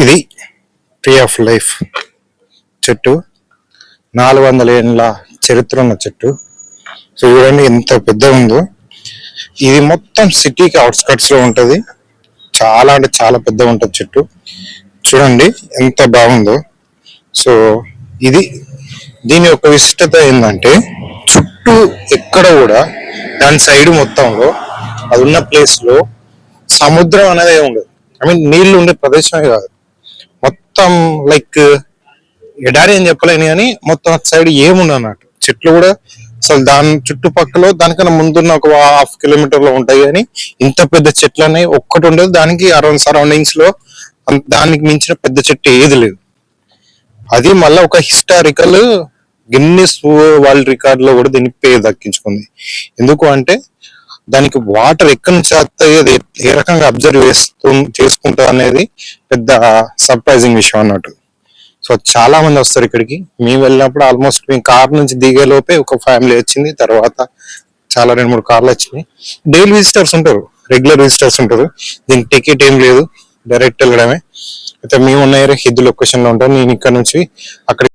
ఇది tree of life చెట్టు. నాలుగు వందల ఏళ్ళ చరిత్ర ఉన్న చెట్టు. సో చూడండి ఎంత పెద్ద ఉందో. ఇది మొత్తం సిటీకి అవుట్స్కట్స్లో ఉంటది. చాలా అంటే చాలా పెద్ద ఉంటది చెట్టు. చూడండి ఎంత బాగుందో. సో ఇది దీని యొక్క విశిష్టత ఏంటంటే చుట్టూ ఎక్కడ కూడా దాని సైడ్ మొత్తంలో అది ఉన్న ప్లేస్లో సముద్రం అనేది ఉండదు. ఐ మీన్ నీళ్ళు ఉండే ప్రదేశమే కాదు. మొత్తం లైక్ ఎడారి అని చెప్పలేను కానీ మొత్తం అటు సైడ్ ఏముంది అన్నట్టు. చెట్లు కూడా అసలు దాని చుట్టుపక్కల దానికన్నా ముందున్న ఒక హాఫ్ కిలోమీటర్లో ఉంటాయి కానీ ఇంత పెద్ద చెట్లు అనేవి ఒక్కటి ఉండదు. దానికి అరౌండ్ సరౌండింగ్స్లో దానికి మించిన పెద్ద చెట్టు ఏది లేదు. అది మళ్ళీ ఒక హిస్టారికల్ గిన్నిస్ వరల్డ్ రికార్డ్లో కూడా దీన్ని పేరు దక్కించుకుంది. ఎందుకు అంటే దానికి వాటర్ ఎక్కడి నుంచి వస్తాయి అది ఏ రకంగా అబ్జర్వ్ చేస్తూ చేసుకుంటా అనేది పెద్ద సర్ప్రైజింగ్ విషయం అన్నట్టు. సో చాలా మంది వస్తారు ఇక్కడికి. మేము వెళ్ళినప్పుడు ఆల్మోస్ట్ మేము కార్ నుంచి దిగే లోపే ఒక ఫ్యామిలీ వచ్చింది. తర్వాత చాలా రెండు మూడు కార్లు వచ్చినాయి. డైలీ విజిటర్స్ ఉంటారు. రెగ్యులర్ విజిటర్స్ ఉంటారు. దీనికి టికెట్ ఏం లేదు. డైరెక్ట్ వెళ్ళడమే. అయితే మేము ఉన్న ఏరియా హిద్దు లొకేషన్లో ఉంటాం. నేను ఇక్కడ నుంచి అక్కడ